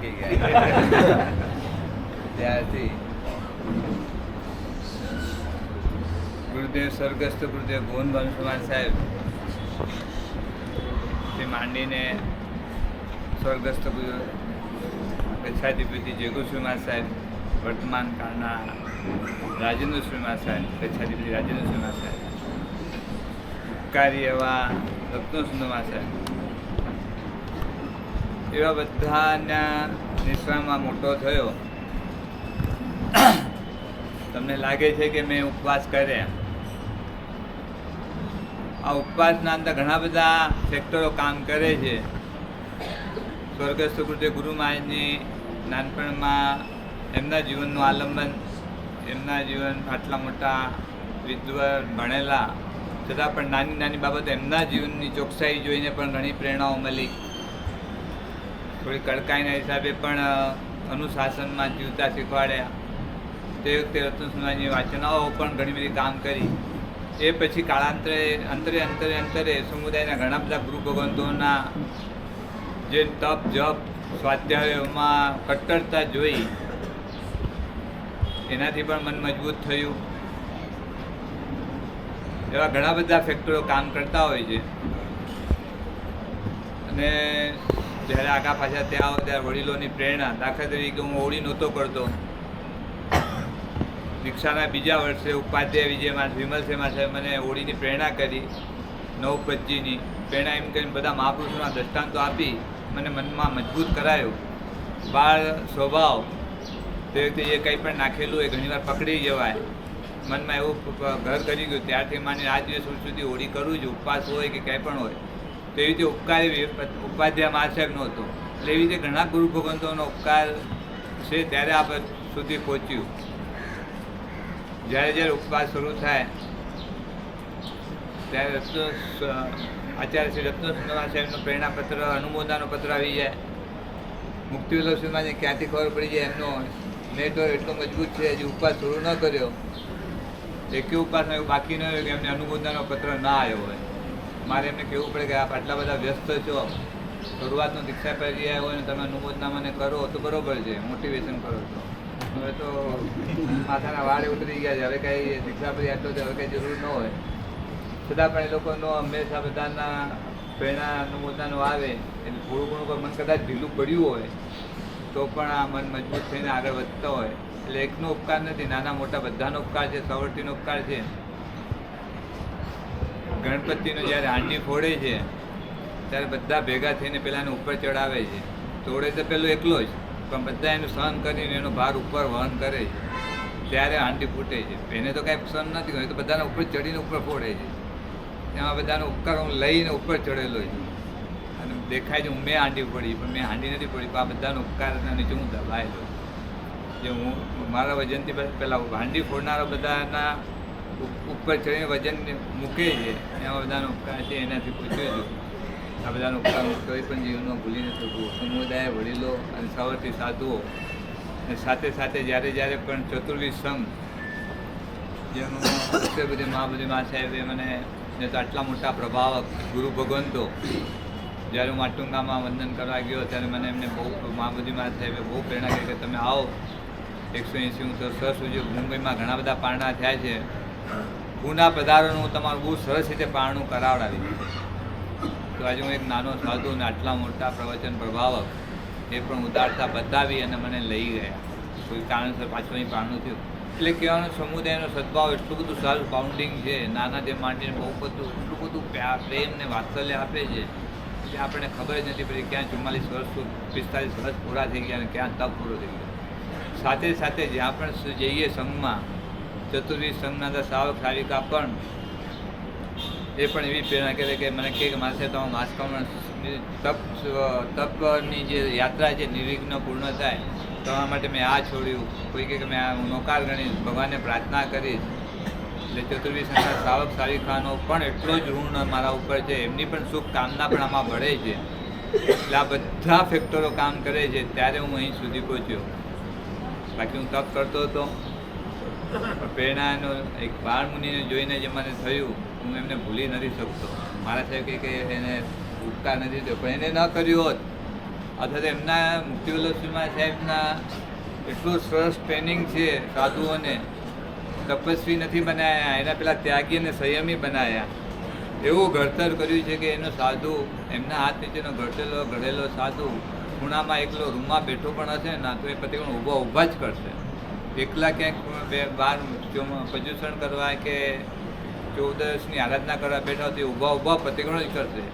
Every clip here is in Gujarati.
થાકી ગયા. ત્યારથી. ગુરુદેવ સ્વર્ગસ્થ ગુરુદેવ ભુવન ભાનુકુમાર સાહેબ તે માંડીને સ્વર્ગસ્થ કચ્છાધિપતિ જયગુરુશ્રીમાર સાહેબ વર્તમાન કાળના રાજેન્દ્ર શ્રીમાર સાહેબ કચ્છાધિપતિ રાજેન્દ્ર શ્રીમાર સાહેબ ઉપકારી એવા રત્નો સુંદરમાર સાહેબ. એવા બધાના નિશ્રામાં મોટો થયો. તમને લાગે છે કે મેં ઉપવાસ કર્યા. આ ઉપવાસના અંદર ઘણા બધા ફેક્ટરો કામ કરે છે. સ્વર્ગસ્થ ગુરુદેવ ગુરુ મહારાજની નાનપણમાં એમના જીવનનું આલંબન, એમના જીવન આટલા મોટા વિદ્વાન ભણેલા, છતાં પણ નાની નાની બાબતો એમના જીવનની ચોકસાઈ જોઈને પણ ઘણી પ્રેરણાઓ મળી. થોડી કડકાઈના હિસાબે પણ અનુશાસનમાં જીવતા શીખવાડ્યા. તે વખતે રત્નસુંદરજી વાચનાઓ પણ ઘણી બધી કામ કરી. એ પછી કાળાંતરે, અંતરે અંતરે અંતરે સમુદાયના ઘણા બધા ગુરુ ભગવંતોના જે તપ, જપ, સ્વાધ્યાયોમાં કટ્ટરતા જોઈ, એનાથી પણ મન મજબૂત થયું. એવા ઘણા બધા ફેક્ટરો કામ કરતા હોય છે. અને જ્યારે આગા પાછા ત્યાં આવો ત્યારે વડીલોની પ્રેરણા. દાખલા તરીકે હું ઓળી નહોતો કરતો. દીક્ષાના બીજા વર્ષે ઉપાધ્યાય વિજયમાં વિમલસેમાં સાહેબ મને ઓળીની પ્રેરણા કરી નવ પચ્ચીની પ્રેરણા એમ કરીને બધા મહાપુરુષોના દ્રષ્ટાંતો આપી, મને મનમાં મજબૂત કરાયો. બાળ સ્વભાવ તે વખતે જે કંઈ પણ નાખેલું હોય ઘણીવાર પકડી જવાય. મનમાં એવું ઘર કરી ગયું. ત્યારથી માની આજ દિવસ સુધી હોળી કરું છું ઉપવાસ હોય કે કંઈ પણ હોય. તેવી રીતે ઉપકારી ઉપાધ્યાય મહાસાહેબનો હતો એટલે એવી રીતે ઘણા ગુરુ ભગવંતોનો ઉપકાર છે ત્યારે આ સુધી પહોંચ્યું. જ્યારે જ્યારે ઉપવાસ શરૂ થાય, ત્યારે રત્નો આચાર્ય શ્રી રત્નો સાહેબનો પ્રેરણા પ્રેરણાપત્ર, અનુમોદનનો પત્ર આવી જાય. મુક્તિ લક્ષ્મીમાં ક્યાંથી ખબર પડી જાય એમનો? મેં એટલો મજબૂત છે, હજી ઉપવાસ શરૂ ન કર્યો. એકે ઉપવાસમાં એવું બાકી ન હોય કે એમને અનુમોદનનો પત્ર ના આવ્યો હોય. મારે એમને કહેવું પડે કે આપ આટલા બધા વ્યસ્ત છો. શરૂઆતનો દીક્ષા કરી રહ્યા હોય તમે અનુમોદના મને કરો તો બરોબર છે, મોટિવેશન કરો છો. હવે તો માથાના વાળે ઉતરી ગયા છે, હવે કાંઈ દીક્ષા પછી આટલો હવે કાંઈ જરૂર ન હોય. છતાં પણ એ લોકોનો હંમેશા બધાના પ્રેરણા અનુમોદનો આવે. એટલે થોડું ઘણું કોઈ મન કદાચ ઢીલું પડ્યું હોય, તો પણ આ મન મજબૂત થઈને આગળ વધતો હોય. એટલે એકનો ઉપકાર નથી, નાના મોટા બધાનો ઉપકાર છે, સવર્તીનો ઉપકાર છે. ગણપતિનો જ્યારે હાંડી ફોડે છે, ત્યારે બધા ભેગા થઈને પેલાને ઉપર ચડાવે છે. તોડે તો પેલો એકલો જ, પણ બધા એનું સહન કરીને એનો ભાર ઉપર વહન કરે છે. ત્યારે હાંડી ફૂટે છે. એને તો કાંઈ સહન નથી કર્યું તો બધાના ઉપર ચડીને ઉપર ફોડે છે. એમાં બધાનો ઉપકાર હું લઈને ઉપર ચડેલો છું. અને દેખાય છે મેં હાંડી ફોડી, પણ મેં હાંડી નથી ફોડી, પણ આ બધાનો ઉપકાર નીચે હું દબાયેલો જે હું, મારા વજનથી પહેલાં હાંડી ફોડનારા બધાના ઉપર ચડીને વજન મૂકે છે. એમાં બધાનો ઉપકાર છે, એનાથી પૂછ્યો છું. આ બધાનો ઉપકાર કોઈ પણ જીવનમાં ભૂલી નથી શકું. સમુદાય, વડીલો અને સૌથી સાધુઓ. અને સાથે સાથે જ્યારે જ્યારે પણ ચતુર્વી સંઘ, જેનું અક્ષરબુદ્ધિ મહાબુદ્ધિ મા સાહેબે મને, ને તો આટલા મોટા પ્રભાવક ગુરુ ભગવંતો, જ્યારે હું માટુંગામાં વંદન કરવા ગયો, ત્યારે મને એમને બહુ મહાબુદ્ધિ મા સાહેબે બહુ પ્રેરણા કરી કે તમે આવો. એકસો એંસી હું તો સરસ મુંબઈમાં ઘણા બધા પારણા થયા છે. પુના પધારોનું તમારું બહુ સરસ રીતે પારણું કરાવડાવી તો આજે હું એક નાનો સાધુ અને આટલા મોટા પ્રવચન પ્રભાવક એ પણ ઉદારતા બતાવી અને મને લઈ ગયા. કોઈ કારણસર પાછું અહીં પારણું થયું. એટલે કહેવાનો સમુદાયનો સદભાવ એટલું બધું સારું બાઉન્ડિંગ છે, નાના જે માંડીને બહુ બધું, એટલું બધું પ્રેમ ને વાત્સલ્ય આપે છે કે આપણને ખબર જ નથી પડી ક્યાં ચુમ્માલીસ વર્ષ પિસ્તાલીસ વર્ષ પૂરા થઈ ગયા અને ક્યાં તપ પૂરો થઈ ગયો. સાથે સાથે જ્યાં પણ જઈએ સંઘમાં ચતુર્વી સંજ્ઞાતા સાવક સાવિકા પણ એ પણ એવી પ્રેરણા કરે કે મને કે માસે તો માસકામણ તપ, તપની જે યાત્રા છે નિર્વિઘ્ન પૂર્ણ થાય, તમારા માટે મેં આ છોડ્યું. કોઈ કે મેં આ નોકાર ગણીશ, ભગવાનને પ્રાર્થના કરીશ. એટલે ચતુર્વી સંઘના સાવક સાવિકાનો પણ એટલો જ ઋણ મારા ઉપર છે. એમની પણ સુખ કામના પણ આમાં ભળે છે. એટલે આ બધા ફેક્ટરો કામ કરે છે. ત્યારે હું અહીં સુધી પહોંચ્યો. બાકી હું તપ કરતો હતો. પ્રેરણાનો એક બાળ મુનિને જોઈને જે મને થયું, હું એમને ભૂલી નથી શકતો. મારા સાહેબ કે એને ઉપકાર નથી થયો, પણ એને ન કર્યું હોત. અથવા તો એમના મુક્તિવલ્લભ સાહેબના એટલું સરસ ટ્રેનિંગ છે સાધુઓને. તપસ્વી નથી બનાવ્યા એના પેલા ત્યાગી અને સંયમી બનાવ્યા એવું ઘડતર કર્યું છે કે એનો સાધુ, એમના હાથ નીચેનો ઘડેલો ઘડેલો સાધુ ખૂણામાં એકલો રૂમમાં બેઠો પણ હશે ને, તો એ પતિ પણ ઊભા ઊભા જ કરશે. એકલા ક્યાંક બે બાર પ્રદૂષણ કરવા કે ચૌદશની આરાધના કરવા બેઠા હોય તો ઊભા ઊભા પ્રતિક્રમણ કરશે.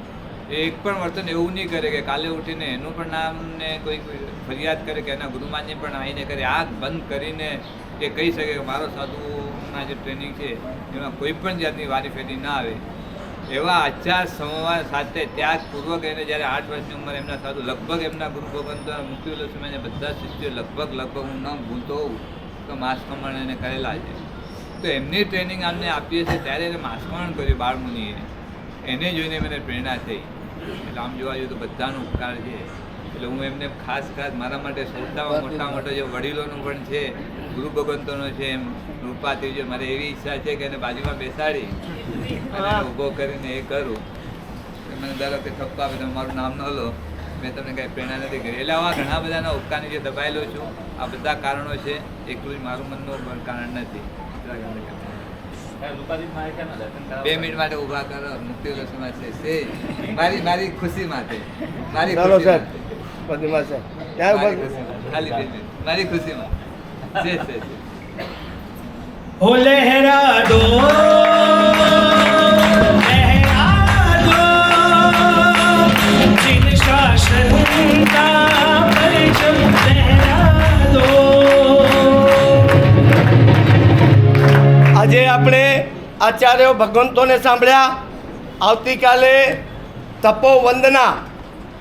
એ એક પણ વર્તન એવું નહીં કરે કે કાલે ઉઠીને એનું પણ નામને કોઈ ફરિયાદ કરે કે એના ગુરુમાનજી પણ આવીને કરે, આંખ બંધ કરીને એ કહી શકે કે મારો સાધુના જે ટ્રેનિંગ છે, એમાં કોઈ પણ જાતની વારી ફેરી ના આવે. એવા આચાર સંવાદ સાથે ત્યાગપૂર્વક એને જ્યારે આઠ વર્ષની ઉંમર એમના સાધુ લગભગ એમના ગુરુ ભગવંત મુક્તિવલ્લભ સમયને બધા શિષ્યો લગભગ લગભગ હું ન ભૂલતો હોઉં તો માસ એને કરેલા છે. તો એમની ટ્રેનિંગ અમને આપીએ છીએ ત્યારે એને માસ્કરણ કર્યું બાળમુનિએ એને જોઈને મને પ્રેરણા થઈ. એટલે આમ જોવા જોઈએ તો બધાનો ઉપકાર છે. એટલે હું એમને ખાસ ખાસ મારા માટે સૌથી મોટા મોટો જે વડીલોનું પણ છે, ગુરુ ભગવંતોનો છે, એમ રૂપાથી છે મારે એવી ઈચ્છા છે કે એને બાજુમાં બેસાડી ઊભો કરીને એ કરું. મને વખતે ઠપકો આપે તમે મારું નામ ન લો. મેં તમને કંઈ પ્રેરણા નથી કરી. એટલે આવા ઘણા બધાના ઉપકારની જે દબાયેલો છું આ બધા કારણો છે એકલું જ મારું મનનું કારણ નથી. બે મિનિટ માટે ઊભા કરો મુક્તિ લક્ષ્મણ છે. મારી મારી ખુશી માટે. મારી ખુશી ખાલી મારી ખુશીમાં છે છે ઓ આચાર્ય ભગવંતોને સાંભળ્યા. આવતીકાલે તપોવંદના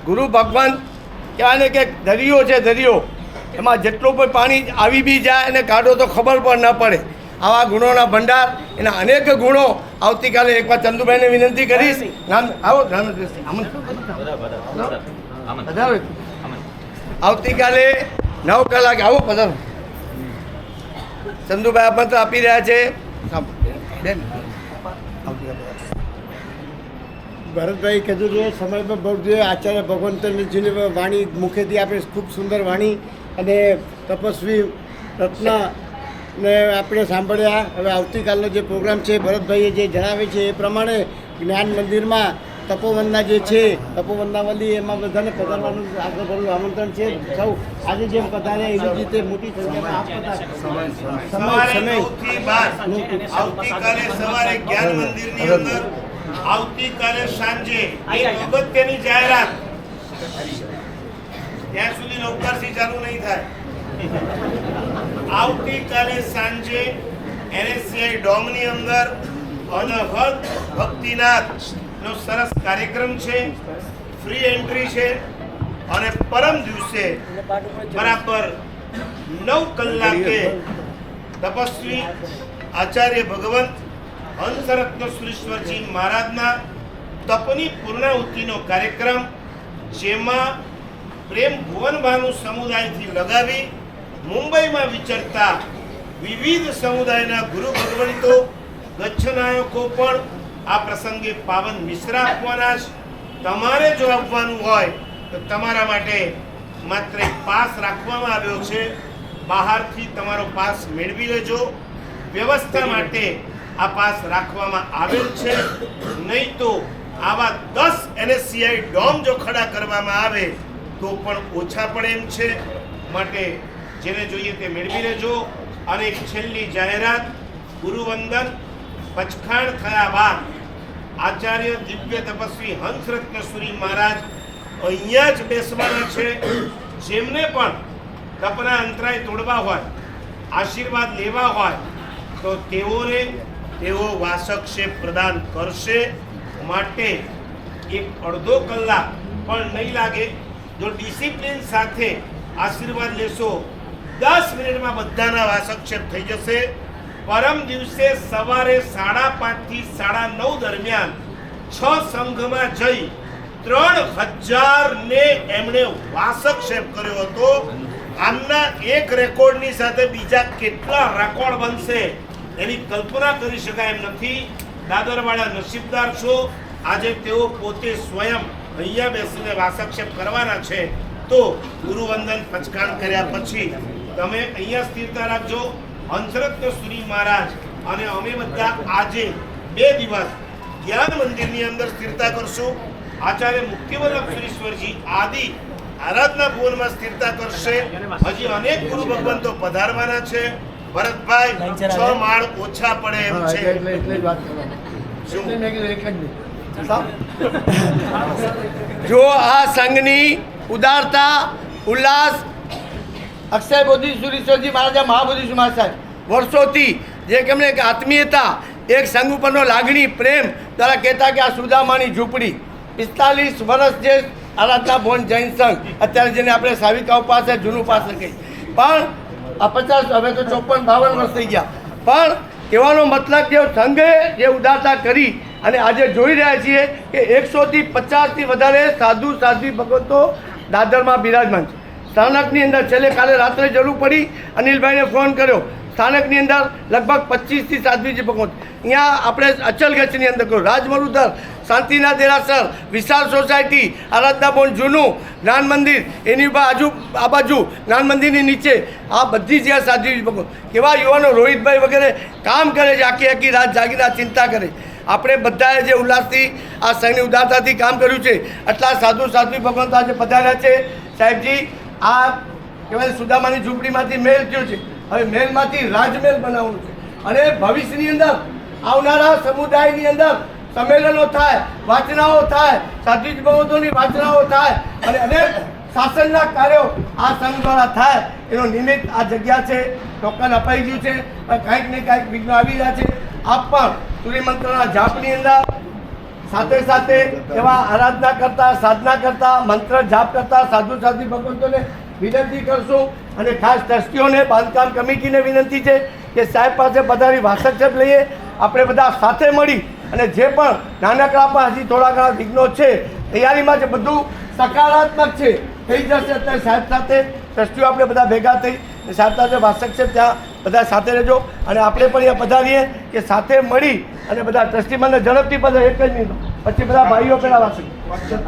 ગુરુ ભગવંત કહેવાય ને કે દરિયો છે દરિયો. એમાં જેટલું પણ પાણી આવી બી જાય અને કાઢો તો ખબર પણ ન પડે. આવા ગુણોના ભંડાર એના અનેક ગુણો આવતીકાલે એકવાર ચંદુભાઈને વિનંતી કરીશ. આવો આવતીકાલે નવ કલાક આવો પધારો. ચંદુભાઈ આમંત્રણ આપી રહ્યા છે. બેન. ભરતભાઈ કીધું છે સમયમાં બહુ આચાર્ય ભગવંતજીની વાણી મુખેથી આપણે ખૂબ સુંદર વાણી અને તપસ્વી રત્ન ને આપણે સાંભળ્યા. હવે આવતીકાલનો જે પ્રોગ્રામ છે, ભરતભાઈએ જે જણાવે છે, એ પ્રમાણે જ્ઞાન મંદિરમાં તપોવનના જે છે તપોવંદાવલી એમાં બધાને પધારવાનું આગળ ભરેલું આમંત્રણ છે. સૌ આજે જેમ પધાર્યા એવી જ રીતે મોટી સંખ્યામાં આપ. સમય આવતીકાલે સવારે જ્ઞાન મંદિરની અંદર આવતીકાલે સાંજે. એક અગત્યની જાહેરાત. ત્યાં સુધી નૌકારસી ચાલુ નહીં થાય. આવતીકાલે સાંજે એનએસસીઆઈ ડોમની અંદર અનહદ ભક્તિનાથ નો સરસ કાર્યક્રમ છે ફ્રી એન્ટ્રી છે અને પરમ દિવસે બરાબર નવ કલાકે તપસ્વી આચાર્ય ભગવંત હંસરત્ન સુરેશ્વરજી મહારાજના તપની પૂર્ણાહુતિનો કાર્યક્રમ, જેમાં પ્રેમ ભુવનભાનુ સમુદાયથી લગાવી મુંબઈમાં વિચરતા વિવિધ સમુદાયના ગુરુ ભગવંતો, ગચ્છનાયકો પણ આ પ્રસંગે પાવન મિશ્રા આપવાના છે તમારે જો આપવાનું હોય તો તમારા માટે માત્ર એક પાસ રાખવામાં આવ્યો છે. બહારથી તમારો પાસ મેળવી લેજો. વ્યવસ્થા માટે આ પાસ રાખવામાં આવેલ છે. નહીં તો આવા દસ એનએસસીઆઈ ડોમ જો ખડા કરવામાં આવે તો પણ ઓછા પડે એમ છે. માટે જેને જોઈએ તે મેળવી લેજો. અને એક છેલ્લી જાહેરાત ગુરુવંદન પચખાણ થયા બાદ આચાર્ય દિવ્ય તપસ્વી હંસરત્ન સુરી મહારાજ અહીંયા જ બેસવાના છે. જેમને પણ તપના અંતરાય તોડવા હોય, આશીર્વાદ લેવા હોય, તો તેઓને તેઓ વાસક્ષેપ પ્રદાન કરશે. માટે એક અડધો કલાક પણ નહીં લાગે. જો ડિસિપ્લિન સાથે આશીર્વાદ લેશો, દસ મિનિટમાં બધાના વાસક્ષેપ થઈ જશે. પરમ દિવસે સવારે સાડા પાંચથી સાડા નવ દરમિયાન છ સંઘમાં જઈ ત્રણ હજાર ને એમણે વાસક્ષેપ કર્યો હતો. આમના એક રેકોર્ડની સાથે બીજા કેટલા રેકોર્ડ બનશે એની કલ્પના કરી શકાય એમ નથી. દાદરવાળા નસીબદાર છો. આજે તેઓ પોતે સ્વયં અહીંયા બેસીને વાસક્ષેપ કરવાના છે. તો ગુરુવંદન પચકાણ કર્યા પછી તમે અહીંયા સ્થિરતા રાખજો. હંસરત્ન સુરી મહારાજ અને અમે બધા આજે બે દિવસ જ્ઞાન મંદિરની અંદર સ્થિરતા કરશું. આચાર્ય મુક્તિવલ્લભ સુરેશ્વરજી આદિ આરાધના ભુવનમાં સ્થિરતા કરશે. હજી અનેક ગુરુ ભગવંતો પધારવાના છે. ભરતભાઈ છ માળ ઓછા પડે એમ છે. જો આ સંઘની ઉદારતા ઉલ્લાસ અક્ષય બોધી સુરેશ્વરજી મહારાજા મહાબોધિ મહારાજ સાહેબ. વર્ષોથી જે કેમણે એક આત્મીયતા, એક સંઘ ઉપરનો લાગણી, પ્રેમ દ્વારા કહેતા કે આ સુદામાની ઝૂંપડી. પિસ્તાલીસ વર્ષ જે આરાધના ભવન જૈન સંઘ, અત્યારે જેને આપણે સાવિકા પાસે જૂનું પાસે કહી પણ આ પચાસ, હવે તો ચોપન, બાવન વર્ષ થઈ ગયા. પણ કહેવાનો મતલબ કે સંઘે જે ઉદારતા કરી અને આજે જોઈ રહ્યા છીએ કે એકસોથી પચાસથી વધારે સાધુ, સાધ્વી ભગવતો દાદરમાં બિરાજમાન છે. સ્થાનકની અંદર છેલ્લે કાલે રાત્રે જરૂર પડી અનિલભાઈને ફોન કર્યો. સ્થાનકની અંદર લગભગ પચીસથી સાધ્વીજી ભગવંત અહીંયા આપણે અચલગઢની અંદર કહ્યું રાજમરુદર શાંતિના દેરાસર, વિશાળ સોસાયટી આરાધના બોન જૂનું, જ્ઞાન મંદિર, એની બાજુ આ બાજુ જ્ઞાન મંદિરની નીચે. આ બધી જ સાધ્વીજી ભગવંત કેવા યુવાનો, રોહિતભાઈ વગેરે કામ કરે છે, આખી આખી રાત જાગીને ચિંતા કરે. આપણે બધાએ જે ઉલ્લાસથી આ સંઘની ઉદારતાથી કામ કર્યું છે, આટલા સાધુ સાધ્વી ભગવંત આજે પધાર્યા છે. સાહેબજી આ કહેવાય સુદામાની ઝૂંપડીમાંથી મહેલ થયો છે. હવે મહેલમાંથી રાજમહેલ બનાવવાનું છે. અને ભવિષ્યની અંદર આવનારા સમુદાયની અંદર સંમેલનો થાય, વાચનાઓ થાય સાધિત ભગવતોની વાચનાઓ થાય અને અનેક શાસનના કાર્યો આ સંઘ દ્વારા થાય એનો નિમિત્ત આ જગ્યા છે. ટોકન અપાઈ ગયું છે. કાંઈક ને કાંઈક વિઘ્ન આવી રહ્યા છે. આપ પણ સૂર્યમંત્રના જાપની અંદર સાથે સાથે એવા આરાધના કરતા, સાધના કરતા, મંત્ર જાપ કરતા, સાધુ સાધુ ભગવંતોને વિનંતી કરશું અને ખાસ ટ્રસ્ટીઓને, બાંધકામ કમિટીને વિનંતી છે કે સાહેબ પાસે બધાની વાસક્ષેપ લઈએ. આપણે બધા સાથે મળી અને જે પણ નાનકડા પણ હજી થોડા ઘણા વિઘ્નો છે, તૈયારીમાં જે બધું સકારાત્મક છે. થઈ જશે અત્યારે સાહેબ સાથે. ટ્રસ્ટીઓ આપણે બધા ભેગા થઈ અને જે વાસક છે, ત્યાં બધા સાથે રહેજો. અને આપણે પણ અહીંયા પધારીએ કે સાથે મળી અને બધા ટ્રસ્ટી મને ઝડપથી બધા એક જ મિનિટ. પછી બધા ભાઈઓ પેલા વાસક્ષેપ